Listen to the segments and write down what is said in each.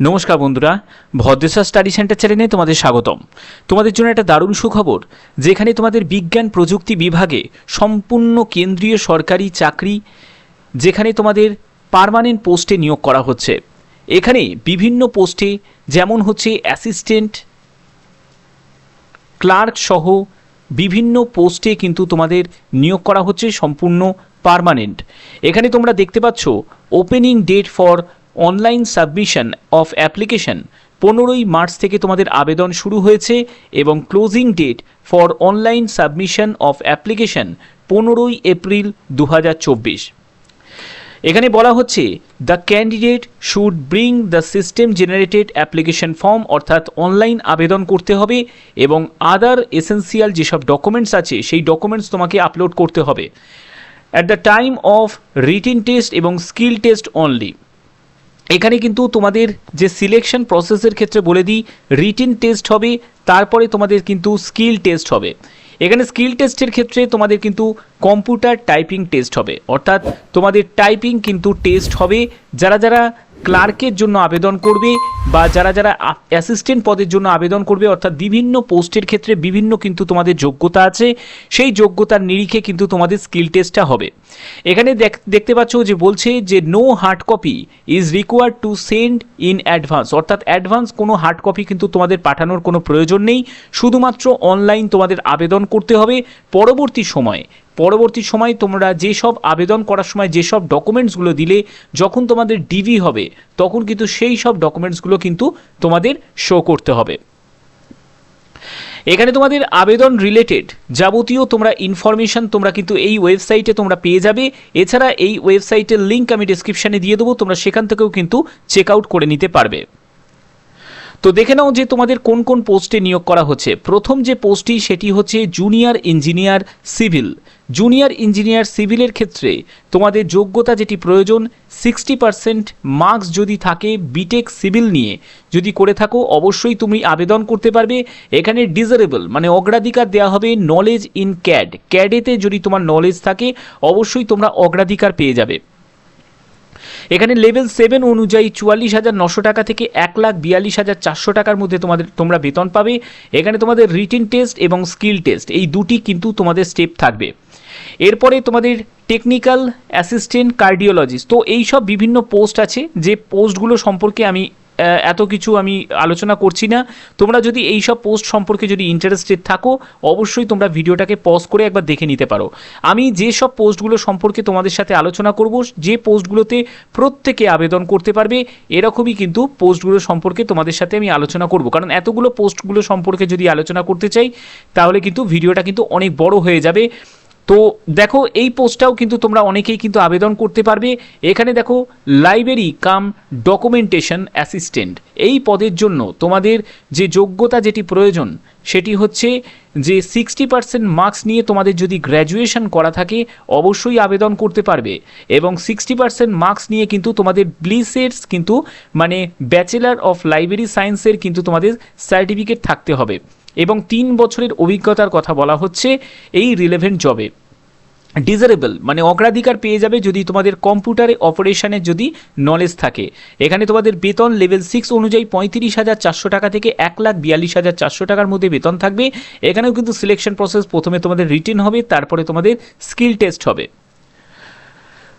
নমস্কার বন্ধুরা, Bhadreswar study centre চ্যানেলে তোমাদের স্বাগতম। তোমাদের জন্য একটা দারুণ সুখবর, যেখানে তোমাদের বিজ্ঞান প্রযুক্তি বিভাগে সম্পূর্ণ কেন্দ্রীয় সরকারি চাকরি, যেখানে তোমাদের পারমানেন্ট পোস্টে নিয়োগ করা হচ্ছে। এখানে বিভিন্ন পোস্টে যেমন হচ্ছে অ্যাসিস্ট্যান্ট ক্লার্ক সহ বিভিন্ন পোস্টে কিন্তু তোমাদের নিয়োগ করা হচ্ছে সম্পূর্ণ পারমানেন্ট এখানে তোমরা দেখতে পাচ্ছ opening date for online submission of application পনেরোই মার্চ থেকে তোমাদের আবেদন শুরু হয়েছে এবং closing date for online submission of application পনেরোই এপ্রিল দু হাজার চব্বিশ। এখানে বলা হচ্ছে the candidate should bring the system generated application form অর্থাৎ অনলাইন আবেদন করতে হবে এবং আদার এসেন্সিয়াল যেসব ডকুমেন্টস আছে, সেই ডকুমেন্টস তোমাকে আপলোড করতে হবে। At the time of written test এবং স্কিল টেস্ট অনলি এখানে কিন্তু তোমাদের যে সিলেকশন প্রসেসের ক্ষেত্রে বলে দিই রিটিন টেস্ট হবে, তারপরে তোমাদের কিন্তু স্কিল টেস্ট হবে। এখানে স্কিল টেস্টের ক্ষেত্রে তোমাদের কিন্তু কম্পিউটার টাইপিং টেস্ট হবে। অর্থাৎ তোমাদের টাইপিং কিন্তু টেস্ট হবে। যারা যারা ক্লার্কের জন্য আবেদন করবে বা যারা যারা অ্যাসিস্ট্যান্ট পদের জন্য আবেদন করবে, অর্থাৎ বিভিন্ন পোস্টের ক্ষেত্রে বিভিন্ন কিন্তু তোমাদের যোগ্যতা আছে, সেই যোগ্যতার নিরিখে কিন্তু তোমাদের স্কিল টেস্টটা হবে। এখানে দেখ- দেখতে পাচ্ছ যে বলছে যে no hard copy is required to send in advance অর্থাৎ অ্যাডভান্স কোনো হার্ড কপি কিন্তু তোমাদের পাঠানোর কোনো প্রয়োজন নেই, শুধুমাত্র অনলাইন তোমাদের আবেদন করতে হবে। পরবর্তী সময়ে পরবর্তী সময় তোমরা যেসব আবেদন করার সময় যেসব ডকুমেন্টসগুলো দিলে যখন তোমাদের ডিভি হবে, তখন কিন্তু সেই সব ডকুমেন্টসগুলো কিন্তু তোমাদের শো করতে হবে। এখানে তোমাদের আবেদন রিলেটেড যাবতীয় তোমরা ইনফরমেশন তোমরা কিন্তু এই ওয়েবসাইটে তোমরা পেয়ে যাবে। এছাড়া এই ওয়েবসাইটের লিঙ্ক আমি ডিসক্রিপশানে দিয়ে দেবো, তোমরা সেখান থেকেও কিন্তু চেক আউট করে নিতে পারবে। তো দেখে নাও যে তোমাদের কোন কোন পোস্টে নিয়োগ করা হচ্ছে। প্রথম যে পোস্টটি, সেটি হচ্ছে junior engineer civil junior engineer সিভিলের ক্ষেত্রে তোমাদের যোগ্যতা যেটি প্রয়োজন সিক্সটি পার্সেন্ট মার্কস যদি থাকে বিটেক সিভিল নিয়ে। যদি করে থাকো, অবশ্যই তুমি আবেদন করতে পারবে। এখানে ডিজারেবল মানে অগ্রাধিকার দেওয়া হবে নলেজ ইন ক্যাড ক্যাডেতে যদি তোমার নলেজ থাকে, অবশ্যই তোমরা অগ্রাধিকার পেয়ে যাবে। এখানে লেভেল সেভেন অনুযায়ী চুয়াল্লিশ হাজার নশো টাকা থেকে এক লাখ বিয়াল্লিশ হাজার চারশো টাকার মধ্যে তোমাদের, তোমরা বেতন পাবে। এখানে তোমাদের রিটিন টেস্ট এবং স্কিল টেস্ট এই দুটি কিন্তু তোমাদের স্টেপ থাকবে। এরপরে তোমাদের টেকনিক্যাল অ্যাসিস্ট্যান্ট কার্ডিওলজিস্ট তো এই সব বিভিন্ন পোস্ট আছে, যে পোস্টগুলো সম্পর্কে আমি এত কিছু আমি আলোচনা করছি না। তোমরা যদি এই সব পোস্ট সম্পর্কে যদি ইন্টারেস্টেড থাকো, অবশ্যই তোমরা ভিডিওটাকে পজ করে একবার দেখে নিতে পারো। আমি যে সব পোস্টগুলো সম্পর্কে তোমাদের সাথে আলোচনা করব, যে পোস্টগুলোতে প্রত্যেকে আবেদন করতে পারবে, এরকমই কিন্তু পোস্টগুলো সম্পর্কে তোমাদের সাথে আমি আলোচনা করব। কারণ এতগুলো পোস্টগুলো সম্পর্কে যদি আলোচনা করতে চাই, তাহলে কিন্তু ভিডিওটা কিন্তু অনেক বড় হয়ে যাবে। তো দেখো, এই পোস্টটাও কিন্তু তোমরা অনেকেই কিন্তু আবেদন করতে পারবে। এখানে দেখো লাইব্রেরি কাম ডকুমেন্টেশন অ্যাসিস্ট্যান্ট এই পদের জন্য তোমাদের যে যোগ্যতা যেটি প্রয়োজন, সেটি হচ্ছে যে সিক্সটি পার্সেন্ট মার্কস নিয়ে তোমাদের যদি গ্র্যাজুয়েশন করা থাকে, অবশ্যই আবেদন করতে পারবে। এবং সিক্সটি পার্সেন্ট মার্কস নিয়ে কিন্তু তোমাদের ব্লিসেটস কিন্তু মানে ব্যাচেলার অফ লাইব্রেরি সায়েন্সের কিন্তু তোমাদের সার্টিফিকেট থাকতে হবে। এবং তিন বছরের অভিজ্ঞতার কথা বলা হচ্ছে এই রিলেভেন্ট জবে ডিজারেবল মানে অগ্রাধিকার পেয়ে যাবে যদি তোমাদের কম্পিউটারে অপারেশনের যদি নলেজ থাকে। এখানে তোমাদের বেতন লেভেল সিক্স অনুযায়ী পঁয়ত্রিশ হাজার চারশো টাকা থেকে এক লাখ বিয়াল্লিশ হাজার চারশো টাকার মধ্যে বেতন থাকবে। এখানেও কিন্তু সিলেকশন প্রসেস প্রথমে তোমাদের রিটেন হবে, তারপরে তোমাদের স্কিল টেস্ট হবে।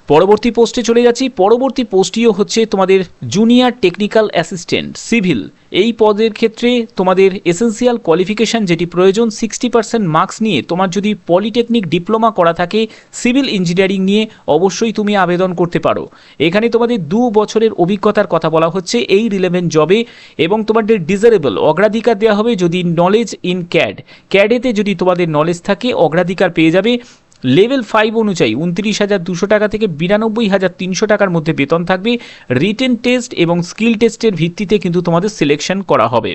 পরবর্তী পোস্টে চলে যাচ্ছি। পরবর্তী পোস্টটিও হচ্ছে তোমাদের জুনিয়র টেকনিক্যাল অ্যাসিস্ট্যান্ট সিভিল এই পদের ক্ষেত্রে তোমাদের এসেন্সিয়াল কোয়ালিফিকেশন যেটি প্রয়োজন সিক্সটি পার্সেন্ট মার্কস নিয়ে তোমার যদি পলিটেকনিক ডিপ্লোমা করা থাকে সিভিল ইঞ্জিনিয়ারিং নিয়ে অবশ্যই তুমি আবেদন করতে পারো। এখানে তোমাদের দু বছরের অভিজ্ঞতার কথা বলা হচ্ছে এই রিলেভেন্ট জবে এবং তোমাদের ডিজারেবল অগ্রাধিকার দেওয়া হবে যদি নলেজ ইন ক্যাড ক্যাডেতে যদি তোমাদের নলেজ থাকে, অগ্রাধিকার পেয়ে যাবে। লেভেল ফাইভ অনুযায়ী উনত্রিশ হাজার দুশো টাকা থেকে বিরানব্বই হাজার তিনশো টাকার মধ্যে বেতন থাকবে। রিটেন টেস্ট এবং স্কিল টেস্টের ভিত্তিতে কিন্তু তোমাদের সিলেকশন করা হবে।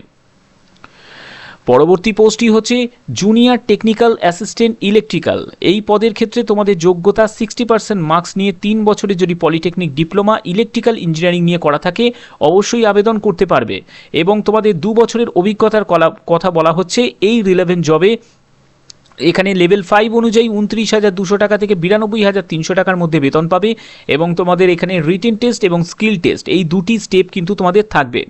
পরবর্তী পোস্টটি হচ্ছে জুনিয়র টেকনিক্যাল অ্যাসিস্ট্যান্ট ইলেকট্রিক্যাল এই পদের ক্ষেত্রে তোমাদের যোগ্যতা সিক্সটি পার্সেন্ট মার্কস নিয়ে তিন বছরের যদি পলিটেকনিক ডিপ্লোমা ইলেকট্রিক্যাল ইঞ্জিনিয়ারিং নিয়ে করা থাকে, অবশ্যই আবেদন করতে পারবে। এবং তোমাদের দু বছরের অভিজ্ঞতার কথা বলা হচ্ছে, এই রিলেভেন্ট জবে এখানে লেভেল ফাইভ অনুযায়ী উনত্রিশ হাজার দুশো টাকা থেকে বিরানব্বই হাজার তিনশো টাকার মধ্যে বেতন পাবে এবং তোমাদের এখানে রিটেন টেস্ট এবং স্কিল টেস্ট এই দুটি স্টেপ কিন্তু তোমাদের থাকবে।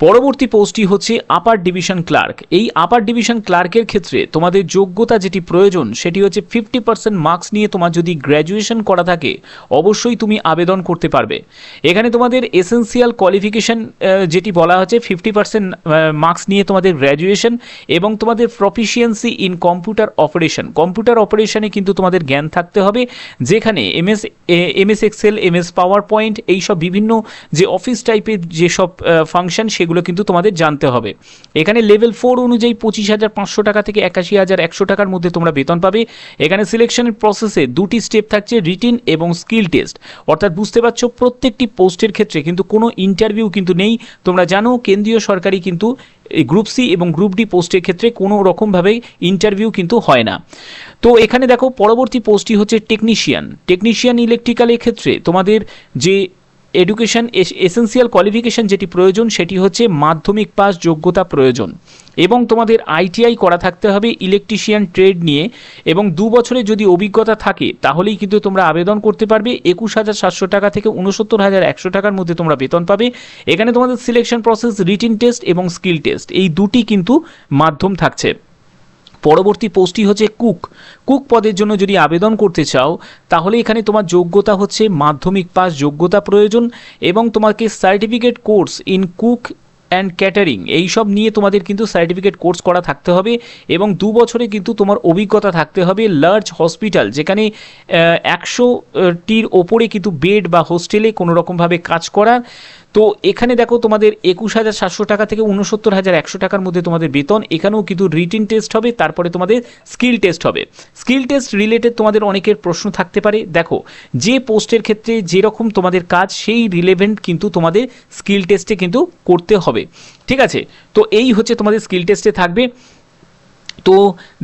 পরবর্তী পোস্টটি হচ্ছে আপার ডিভিশন ক্লার্ক। এই আপার ডিভিশন ক্লার্কের ক্ষেত্রে তোমাদের যোগ্যতা যেটি প্রয়োজন, সেটি হচ্ছে ফিফটি পার্সেন্ট মার্কস নিয়ে তোমার যদি গ্র্যাজুয়েশন করা থাকে, অবশ্যই তুমি আবেদন করতে পারবে। এখানে তোমাদের এসেন্সিয়াল কোয়ালিফিকেশন যেটি বলা হচ্ছে ফিফটি পার্সেন্ট মার্কস নিয়ে তোমাদের গ্র্যাজুয়েশন এবং তোমাদের proficiency in computer operation computer অপারেশনে কিন্তু তোমাদের জ্ঞান থাকতে হবে, যেখানে MS MS Excel MS PowerPoint এইসব বিভিন্ন যে অফিস টাইপের যেসব ফাংশন সেগুলো কিন্তু তোমাদের জানতে হবে। এখানে লেভেল ফোর অনুযায়ী পঁচিশ হাজার পাঁচশো টাকা থেকে একাশি হাজার একশো টাকার মধ্যে তোমরা বেতন পাবে। এখানে সিলেকশনের প্রসেসে দুটি স্টেপ থাকছে রিটিন এবং স্কিল টেস্ট অর্থাৎ বুঝতে পারছ, প্রত্যেকটি পোস্টের ক্ষেত্রে কিন্তু কোনো ইন্টারভিউ কিন্তু নেই। তোমরা জানো, কেন্দ্রীয় সরকারি কিন্তু গ্রুপ সি এবং গ্রুপ ডি পোস্টের ক্ষেত্রে কোনো রকমভাবে ইন্টারভিউ কিন্তু হয় না। তো এখানে দেখো, পরবর্তী পোস্টটি হচ্ছে টেকনিশিয়ান টেকনিশিয়ান ইলেকট্রিক্যালের ক্ষেত্রে তোমাদের যে এডুকেশন এসেন্সিয়াল কোয়ালিফিকেশন যেটি প্রয়োজন, সেটি হচ্ছে মাধ্যমিক পাস যোগ্যতা প্রয়োজন। এবং তোমাদের আইটিআই করা থাকতে হবে ইলেকট্রিশিয়ান ট্রেড নিয়ে। এবং দু বছরের যদি অভিজ্ঞতা থাকে, তাহলেই কিন্তু তোমরা আবেদন করতে পারবে। একুশ হাজার সাতশো টাকা থেকে উনসত্তর হাজার একশো টাকার মধ্যে তোমরা বেতন পাবে। এখানে তোমাদের সিলেকশন প্রসেস রিটিন টেস্ট এবং স্কিল টেস্ট এই দুটি কিন্তু মাধ্যম থাকছে। পরবর্তী পোস্টটি হচ্ছে কুক। কুক পদের জন্য যদি আবেদন করতে চাও, তাহলে এখানে তোমার যোগ্যতা হচ্ছে মাধ্যমিক পাস, যোগ্যতা প্রয়োজন এবং তোমাকে certificate course in cook and catering, এইসব নিয়ে তোমাদের কিন্তু সার্টিফিকেট কোর্স করা থাকতে হবে এবং দু বছরে কিন্তু তোমার অভিজ্ঞতা থাকতে হবে লার্জ হসপিটাল, যেখানে একশোটির ওপরে কিন্তু বেড বা হোস্টেলে কোনো রকমভাবে কাজ করার তো এখানে দেখো তোমাদের একুশ হাজার সাতশো টাকা থেকে উনসত্তর হাজার একশো টাকার মধ্যে তোমাদের বেতন। এখানেও কিন্তু রিটিন টেস্ট হবে, তারপরে তোমাদের স্কিল টেস্ট হবে। স্কিল টেস্ট রিলেটেড তোমাদের অনেকের প্রশ্ন থাকতে পারে। দেখো, যে পোস্টের ক্ষেত্রে যেরকম তোমাদের কাজ, সেই রিলেভেন্ট কিন্তু তোমাদের স্কিল টেস্টে কিন্তু করতে হবে। ঠিক আছে? তো এই হচ্ছে তোমাদের স্কিল টেস্টে থাকবে। তো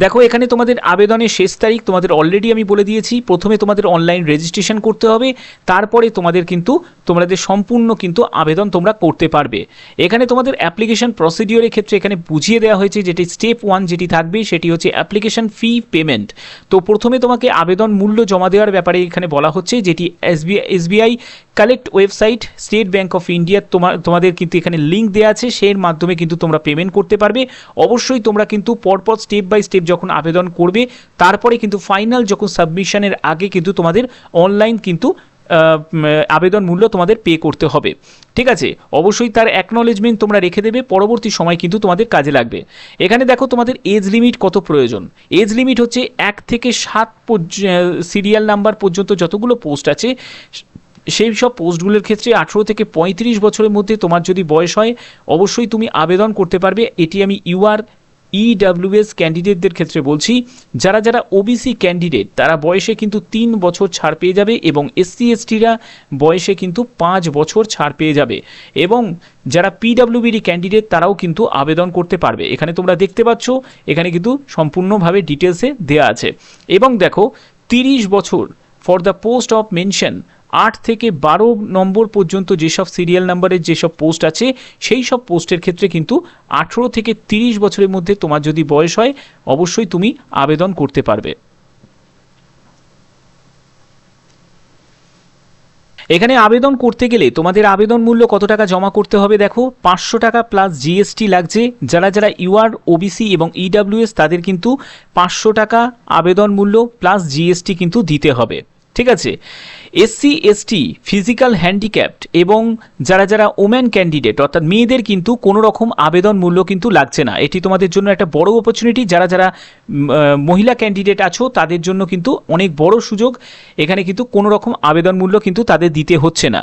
দেখো, এখানে তোমাদের আবেদনের শেষ তারিখ তোমাদের অলরেডি আমি বলে দিয়েছি। প্রথমে তোমাদের অনলাইন রেজিস্ট্রেশন করতে হবে। তারপরে তোমাদের কিন্তু, তোমাদের সম্পূর্ণ কিন্তু আবেদন তোমরা করতে পারবে। এখানে তোমাদের অ্যাপ্লিকেশন প্রসিডিওরের ক্ষেত্রে এখানে বুঝিয়ে দেওয়া হয়েছে যেটি স্টেপ ওয়ান যেটি থাকবে, সেটি হচ্ছে অ্যাপ্লিকেশন ফি পেমেন্ট তো প্রথমে তোমাকে আবেদন মূল্য জমা দেওয়ার ব্যাপারে এখানে বলা হচ্ছে, যেটি SBI SBI collect website State Bank of India তোমার তোমাদের কিন্তু এখানে লিঙ্ক দেওয়া আছে। সেই মাধ্যমে কিন্তু তোমরা পেমেন্ট করতে পারবে। অবশ্যই তোমরা কিন্তু পরপর স্টেপ বাই স্টেপ যখন আবেদন করবে, তারপরে কিন্তু ফাইনাল যখন সাবমিশনের আগে কিন্তু তোমাদের অনলাইন কিন্তু আবেদন মূল্য তোমাদের পে করতে হবে। ঠিক আছে? অবশ্যই তার অ্যাকনলেজমেন্ট তোমরা রেখে দেবে, পরবর্তী সময় কিন্তু তোমাদের কাজে লাগবে। এখানে দেখো তোমাদের এজ লিমিট কত প্রয়োজন? এজ লিমিট হচ্ছে এক থেকে সাত সিরিয়াল নাম্বার পর্যন্ত যতগুলো পোস্ট আছে, সেই সব পোস্টগুলোর ক্ষেত্রে আঠেরো থেকে পঁয়ত্রিশ বছরের মধ্যে তোমার যদি বয়স হয়, অবশ্যই তুমি আবেদন করতে পারবে। এটি আমি ইউআর ইডাব্লিউএস ক্যান্ডিডেটদের ক্ষেত্রে বলছি, যারা যারা ওবিসি ক্যান্ডিডেট তারা বয়সে কিন্তু তিন বছর ছাড় পেয়ে যাবে এবং এসসি এসটিরা বয়সে কিন্তু পাঁচ বছর ছাড় পেয়ে যাবে। এবং যারা পিডাব্লিউবিডি ক্যান্ডিডেট তারাও কিন্তু আবেদন করতে পারবে। এখানে তোমরা দেখতে পাচ্ছ, এখানে কিন্তু সম্পূর্ণভাবে ডিটেলসে দেওয়া আছে। এবং দেখো, তিরিশ বছর for the post of mention আট থেকে বারো নম্বর পর্যন্ত যেসব সিরিয়াল নাম্বারের যেসব পোস্ট আছে, সেই সব পোস্টের ক্ষেত্রে কিন্তু আঠেরো থেকে তিরিশ বছরের মধ্যে তোমার যদি বয়স হয়, অবশ্যই তুমি আবেদন করতে পারবে। এখানে আবেদন করতে গেলে তোমাদের আবেদন মূল্য কত টাকা জমা করতে হবে দেখো? পাঁচশো টাকা প্লাস জিএসটি লাগছে। যারা যারা ইউআর ওবিসি এবং ইডাব্লিউএস তাদের কিন্তু পাঁচশো টাকা আবেদন মূল্য প্লাস জিএসটি কিন্তু দিতে হবে। ঠিক আছে? এসসি, এসটি, ফিজিক্যাল হ্যান্ডিক্যাপড এবং যারা যারা ওম্যান ক্যান্ডিডেট, অর্থাৎ মেয়েদের কিন্তু কোনো রকম আবেদন মূল্য কিন্তু লাগছে না। এটি তোমাদের জন্য একটা বড় অপরচুনিটি যারা যারা মহিলা ক্যান্ডিডেট আছো, তাদের জন্য কিন্তু অনেক বড় সুযোগ। এখানে কিন্তু কোনো রকম আবেদন মূল্য কিন্তু তাদের দিতে হচ্ছে না।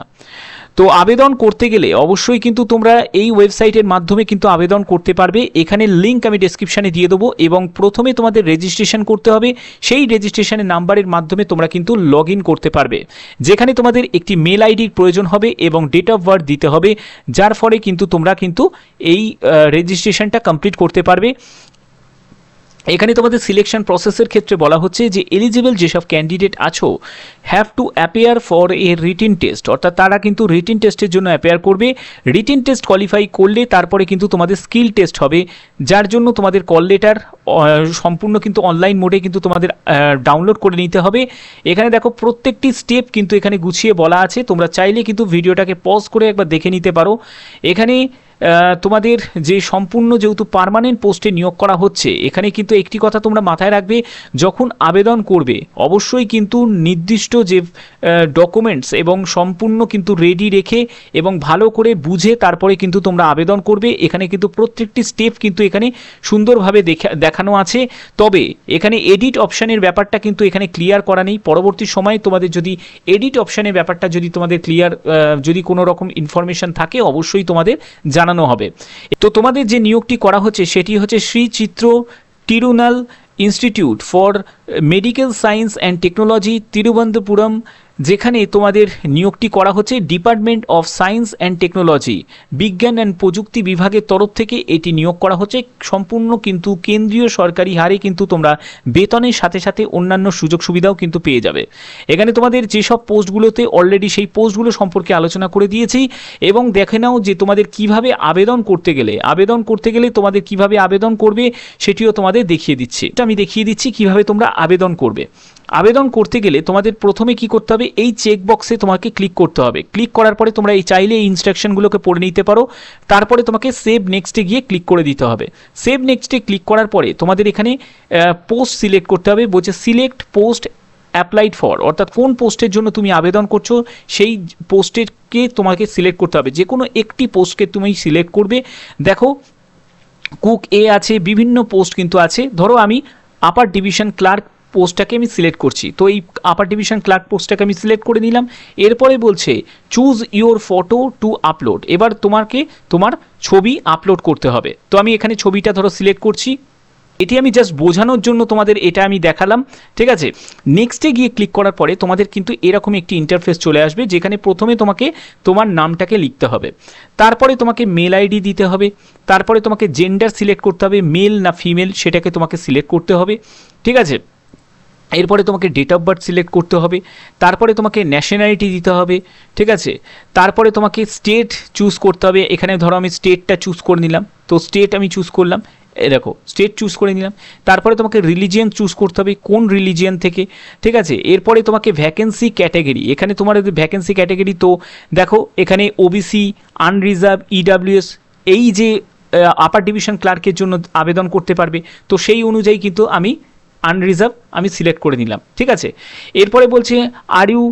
তো আবেদন করতে গেলে অবশ্যই কিন্তু তোমরা এই ওয়েবসাইটের মাধ্যমে কিন্তু আবেদন করতে পারবে। এখানে লিঙ্ক আমি ডেসক্রিপশানে দিয়ে দেবো এবং প্রথমে তোমাদের রেজিস্ট্রেশন করতে হবে। সেই রেজিস্ট্রেশনের নাম্বারের মাধ্যমে তোমরা কিন্তু লগ করতে পারবে। যেখানে তোমাদের একটি মেল আইডির প্রয়োজন হবে এবং ডেট অফ বার্থ দিতে হবে। যার ফলে কিন্তু তোমরা কিন্তু এই রেজিস্ট্রেশনটা কমপ্লিট করতে পারবে। এখানে তোমাদের সিলেকশন প্রসেসের ক্ষেত্রে বলা হচ্ছে যে এলিজিবল যেসব ক্যান্ডিডেট আছো have to appear for a written test অর্থাৎ তারা কিন্তু রিটিন টেস্টের জন্য অ্যাপেয়ার করবে। রিটিন টেস্ট কোয়ালিফাই করলে তারপরে কিন্তু তোমাদের স্কিল টেস্ট হবে, যার জন্য তোমাদের কল লেটার সম্পূর্ণ কিন্তু অনলাইন মোডে কিন্তু তোমাদের ডাউনলোড করে নিতে হবে। এখানে দেখো প্রত্যেকটি স্টেপ কিন্তু এখানে গুছিয়ে বলা আছে। তোমরা চাইলে কিন্তু ভিডিওটাকে পজ করে একবার দেখে নিতে পারো। এখানে তোমাদের যে সম্পূর্ণ যেহেতু পার্মানেন্ট পোস্টে নিয়োগ করা হচ্ছে, এখানে কিন্তু একটি কথা তোমরা মাথায় রাখবে, যখন আবেদন করবে, অবশ্যই কিন্তু নির্দিষ্ট যে ডকুমেন্টস এবং সম্পূর্ণ কিন্তু রেডি রেখে এবং ভালো করে বুঝে তারপরে কিন্তু তোমরা আবেদন করবে, এখানে কিন্তু প্রত্যেকটি স্টেপ কিন্তু এখানে সুন্দরভাবে দেখা, দেখানো আছে। তবে এখানে এডিট অপশানের ব্যাপারটা কিন্তু এখানে ক্লিয়ার করা নেই। পরবর্তী সময়ে তোমাদের যদি এডিট অপশানের ব্যাপারটা যদি তোমাদের ক্লিয়ার যদি কোনো রকম ইনফরমেশন থাকে, অবশ্যই তোমাদের জানানো হবে। তো তোমাদের যে নিয়োগটি করা হচ্ছে, সেটি হচ্ছে Shri Chitra Tirunal Institute for Medical Science and Technology, Thiruvananthapuram যেখানে তোমাদের নিয়োগটি করা হচ্ছে Department of Science and Technology বিজ্ঞান অ্যান্ড প্রযুক্তি বিভাগের তরফ থেকে এটি নিয়োগ করা হচ্ছে। সম্পূর্ণ কিন্তু কেন্দ্রীয় সরকারি হারে কিন্তু তোমরা বেতনের সাথে সাথে অন্যান্য সুযোগ সুবিধাও কিন্তু পেয়ে যাবে। এখানে তোমাদের যেসব পোস্টগুলোতে অলরেডি সেই পোস্টগুলো সম্পর্কে আলোচনা করে দিয়েছি এবং দেখে নাও যে তোমাদের কীভাবে আবেদন করতে গেলে, আবেদন করতে গেলে তোমাদের কীভাবে আবেদন করবে সেটিও তোমাদের দেখিয়ে দিচ্ছে। এটা আমি দেখিয়ে দিচ্ছি কীভাবে তোমরা আবেদন করবে। আবেদন করতে গেলে তোমাদের প্রথমে কি করতে হবে? এই চেক বক্সে তোমাকে ক্লিক করতে হবে। ক্লিক করার পরে তোমরা এই চাইলে এই ইনস্ট্রাকশনগুলোকে পড়ে নিতে পারো। তারপরে তোমাকে সেভ নেক্সটে গিয়ে ক্লিক করে দিতে হবে। সেভ নেক্সটে ক্লিক করার পরে তোমাদের এখানে পোস্ট সিলেক্ট করতে হবে। বলছে সিলেক্ট পোস্ট অ্যাপ্লাইড ফর অর্থাৎ কোন পোস্টের জন্য তুমি আবেদন করছ, সেই পোস্টেরকে তোমাকে সিলেক্ট করতে হবে। যে কোনো একটি পোস্টকে তুমি সিলেক্ট করবে। দেখো কুক এ আছে, বিভিন্ন পোস্ট কিন্তু আছে। ধরো আমি আপার ডিভিশন ক্লার্ক পোস্টটাকে আমি সিলেক্ট করছি। তো এই আপার ডিভিশন ক্লার্ক পোস্টটাকে আমি সিলেক্ট করে নিলাম। এরপরে বলছে choose your photo to upload এবার তোমাকে তোমার ছবি আপলোড করতে হবে। তো আমি এখানে ছবিটা ধরো সিলেক্ট করছি। এটি আমি জাস্ট বোঝানোর জন্য তোমাদের এটা আমি দেখালাম। ঠিক আছে? নেক্সটে গিয়ে ক্লিক করার পরে তোমাদের কিন্তু এরকম একটি ইন্টারফেস চলে আসবে, যেখানে প্রথমে তোমাকে তোমার নামটাকে লিখতে হবে। তারপরে তোমাকে মেল আইডি দিতে হবে। তারপরে তোমাকে জেন্ডার সিলেক্ট করতে হবে মেল না ফিমেল সেটাকে তোমাকে সিলেক্ট করতে হবে। ঠিক আছে? এরপরে তোমাকে ডেট অফ বার্থ সিলেক্ট করতে হবে, তারপরে তোমাকে ন্যাশনালিটি দিতে হবে, ঠিক আছে? তারপরে তোমাকে স্টেট চুজ করতে হবে, এখানে ধরো আমি স্টেটটা চুজ করে নিলাম, তো স্টেট আমি চুজ করলাম দেখো স্টেট চুজ করে নিলাম, তারপরে তোমাকে রিলিজিয়ান চুজ করতে হবে, কোন রিলিজিয়ান থেকে, ঠিক আছে? এরপরে তোমাকে ভ্যাকেন্সি ক্যাটাগরি এখানে তোমার ভ্যাকেন্সি ক্যাটাগরি তো দেখো, এখানে ওবিসি আনরিজার্ভ ইডাব্লিউএস এই যে আপার ডিভিশন ক্লার্কের জন্য আবেদন করতে পারবে, তো সেই অনুযায়ী কিন্তু আমি আনরিজার্ভ আমি সিলেক্ট করে নিলাম, ঠিক আছে? এরপরে বলছে are you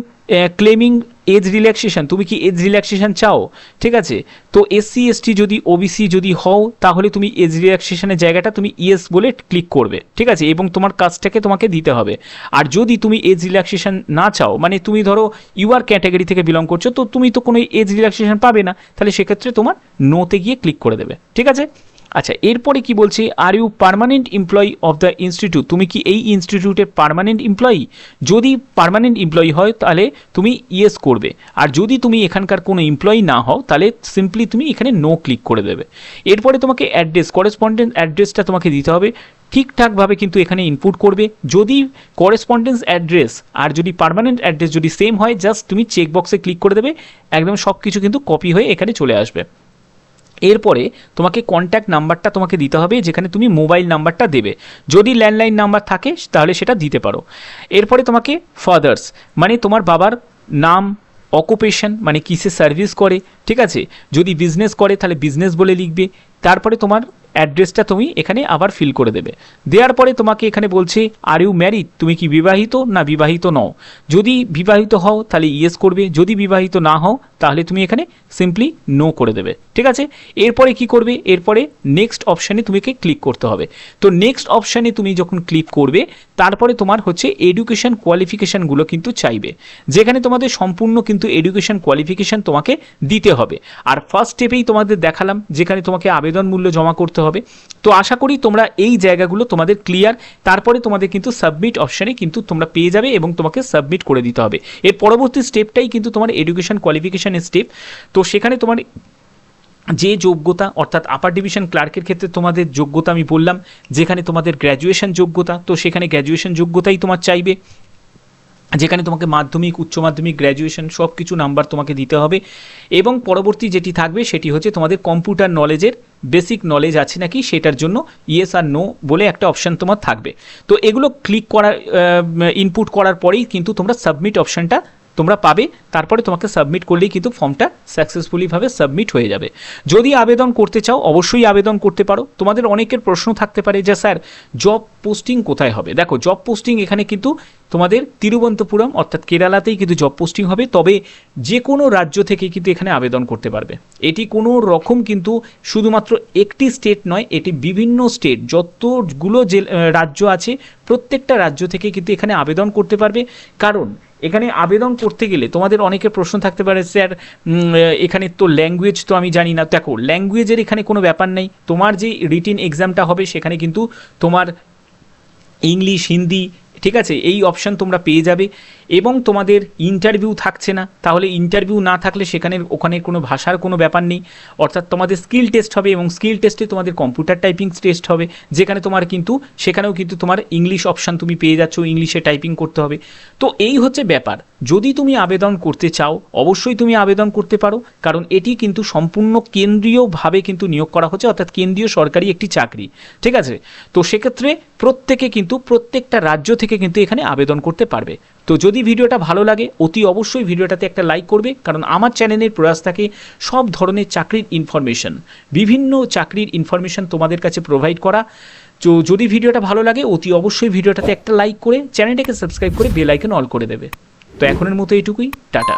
claiming age relaxation তুমি কি এজ রিল্যাক্সেশন চাও? ঠিক আছে? তো এসসি এসটি যদি ওবিসি যদি হও, তাহলে তুমি এজ রিল্যাক্সেশনের জায়গাটা তুমি ইয়েস বলে ক্লিক করবে, ঠিক আছে? এবং তোমার কাজটাকে তোমাকে দিতে হবে। আর যদি তুমি এজ রিল্যাক্সেশন না চাও মানে তুমি ধরো ইউআর ক্যাটাগরি থেকে বিলং করছ, তো তুমি তো কোনো এজ রিল্যাক্সেশন পাবে না, তাহলে সেক্ষেত্রে তোমার নোতে গিয়ে ক্লিক করে দেবে, ঠিক আছে? আচ্ছা এরপরে কি বলছে are you permanent employee of the institute তুমি কি এই ইনস্টিটিউটের পারমানেন্ট এমপ্লয়ি যদি পারমানেন্ট এমপ্লয়ি হয়, তাহলে তুমি ইয়েস করবে। আর যদি তুমি এখানকার কোনো এমপ্লয়ি না হও, তাহলে সিম্পলি তুমি এখানে নো ক্লিক করে দেবে। এরপরে তোমাকে অ্যাড্রেস করেসপন্ডেন্স অ্যাড্রেসটা তোমাকে দিতে হবে। ঠিকঠাকভাবে কিন্তু এখানে ইনপুট করবে। যদি করেসপন্ডেন্স অ্যাড্রেস আর যদি পারমানেন্ট অ্যাড্রেস যদি সেম হয় জাস্ট তুমি চেক বক্সে ক্লিক করে দেবে। একদম সব কিছু কিন্তু কপি হয়ে এখানে চলে আসবে। এরপরে তোমাকে কন্ট্যাক্ট নাম্বারটা তোমাকে দিতে হবে, যেখানে তুমি মোবাইল নাম্বারটা দেবে। যদি ল্যান্ডলাইন নাম্বার থাকে, তাহলে সেটা দিতে পারো। এরপরে তোমাকে ফাদার্স মানে তোমার বাবার নাম অকুপেশন মানে কিসে সার্ভিস করে, ঠিক আছে? যদি বিজনেস করে, তাহলে বিজনেস বলে লিখবে। তারপরে তোমার অ্যাড্রেসটা তুমি এখানে আবার ফিল করে দেবে। দেওয়ার পরে তোমাকে এখানে বলছে আর ইউ ম্যারিড তুমি কি বিবাহিত না বিবাহিত নও? যদি বিবাহিত হও, তাহলে ইয়েস করবে। যদি বিবাহিত না হও, তাহলে তুমি এখানে সিম্পলি নো করে দেবে। ঠিক আছে? এরপরে কি করবে? এরপরে নেক্সট অপশানে তোমাকে ক্লিক করতে হবে। তো নেক্সট অপশানে তুমি যখন ক্লিক করবে, তারপরে তোমার হচ্ছে এডুকেশন কোয়ালিফিকেশানগুলো কিন্তু চাইবে। যেখানে তোমাদের সম্পূর্ণ কিন্তু এডুকেশন কোয়ালিফিকেশান তোমাকে দিতে হবে। আর ফার্স্ট স্টেপেই তোমাদের দেখালাম, যেখানে তোমাকে আবেদন মূল্য জমা করতে হবে। তো আশা করি তোমরা এই জায়গাগুলো তোমাদের ক্লিয়ার তারপরে তোমাদের কিন্তু সাবমিট অপশানে কিন্তু তোমরা পেয়ে যাবে এবং তোমাকে সাবমিট করে দিতে হবে। এর পরবর্তী স্টেপটাই কিন্তু তোমার এডুকেশন কোয়ালিফিকেশানের স্টেপ তো সেখানে তোমার যে যোগ্যতা, অর্থাৎ আপার ডিভিশন ক্লার্কের ক্ষেত্রে তোমাদের যোগ্যতা আমি বললাম, যেখানে তোমাদের গ্র্যাজুয়েশন যোগ্যতা, তো সেখানে গ্র্যাজুয়েশন যোগ্যতাই তোমার চাইবে। যেখানে তোমাকে মাধ্যমিক, উচ্চ মাধ্যমিক গ্র্যাজুয়েশন সব কিছু নাম্বার তোমাকে দিতে হবে এবং পরবর্তী যেটি থাকবে সেটি হচ্ছে তোমাদের কম্পিউটার নলেজের বেসিক নলেজ আছে নাকি সেটার জন্য ইয়েস আর নো বলে একটা অপশান তোমার থাকবে। তো এগুলো ক্লিক করার ইনপুট করার পরেই কিন্তু তোমরা সাবমিট অপশানটা তোমরা পাবে, তারপরে তোমাকে সাবমিট করলেই কিন্তু ফর্মটা সাকসেসফুলিভাবে সাবমিট হয়ে যাবে। যদি আবেদন করতে চাও, অবশ্যই আবেদন করতে পারো। তোমাদের অনেকের প্রশ্ন থাকতে পারে যে, স্যার জব পোস্টিং কোথায় হবে? দেখো জব পোস্টিং এখানে কিন্তু তোমাদের তিরুবন্তপুরম অর্থাৎ কেরালাতেই কিন্তু জব পোস্টিং হবে। তবে যে কোনো রাজ্য থেকে কিন্তু এখানে আবেদন করতে পারবে। এটি কোনো রকম কিন্তু শুধুমাত্র একটি স্টেট নয়, এটি বিভিন্ন স্টেট যতগুলো যে রাজ্য আছে প্রত্যেকটা রাজ্য থেকে কিন্তু এখানে আবেদন করতে পারবে। কারণ এখানে আবেদন করতে গেলে তোমাদের অনেকের প্রশ্ন থাকতে পারে, স্যার এখানে তো ল্যাঙ্গুয়েজ তো আমি জানি না। দেখো ল্যাঙ্গুয়েজের এখানে কোনো ব্যাপার নেই। তোমার যে রিটিন এক্সামটা হবে, সেখানে কিন্তু তোমার ইংলিশ হিন্দি ঠিক আছে? এই অপশান তোমরা পেয়ে যাবে। এবং তোমাদের ইন্টারভিউ থাকছে না, তাহলে ইন্টারভিউ না থাকলে সেখানে, ওখানে কোনো ভাষার কোনো ব্যাপার নেই। অর্থাৎ তোমাদের স্কিল টেস্ট হবে এবং স্কিল টেস্টে তোমাদের কম্পিউটার টাইপিং টেস্ট হবে, যেখানে তোমার কিন্তু, সেখানেও কিন্তু তোমার ইংলিশ অপশান তুমি পেয়ে যাচ্ছ ইংলিশে টাইপিং করতে হবে। তো এই হচ্ছে ব্যাপার। যদি তুমি আবেদন করতে চাও, অবশ্যই তুমি আবেদন করতে পারো, কারণ এটি কিন্তু সম্পূর্ণ কেন্দ্রীয়ভাবে কিন্তু নিয়োগ করা হচ্ছে, অর্থাৎ কেন্দ্রীয় সরকারি একটি চাকরি। ঠিক আছে? তো সেক্ষেত্রে প্রত্যেকে কিন্তু, প্রত্যেকটা রাজ্য থেকে কিন্তু এখানে আবেদন করতে পারবে। তো যদি ভিডিওটা ভালো লাগে, অতি অবশ্যই ভিডিওটাতে একটা লাইক করবে, কারণ আমার চ্যানেলের প্রয়াস থাকে সব ধরনের চাকরির ইনফরমেশন বিভিন্ন চাকরির ইনফরমেশন তোমাদের কাছে প্রোভাইড করা। তো যদি ভিডিওটা ভালো লাগে, অতি অবশ্যই ভিডিওটাতে একটা লাইক করে, চ্যানেলটাকে সাবস্ক্রাইব করে বেল আইকন অল করে দেবে। তো এখনের মতো এইটুকুই, টাটা।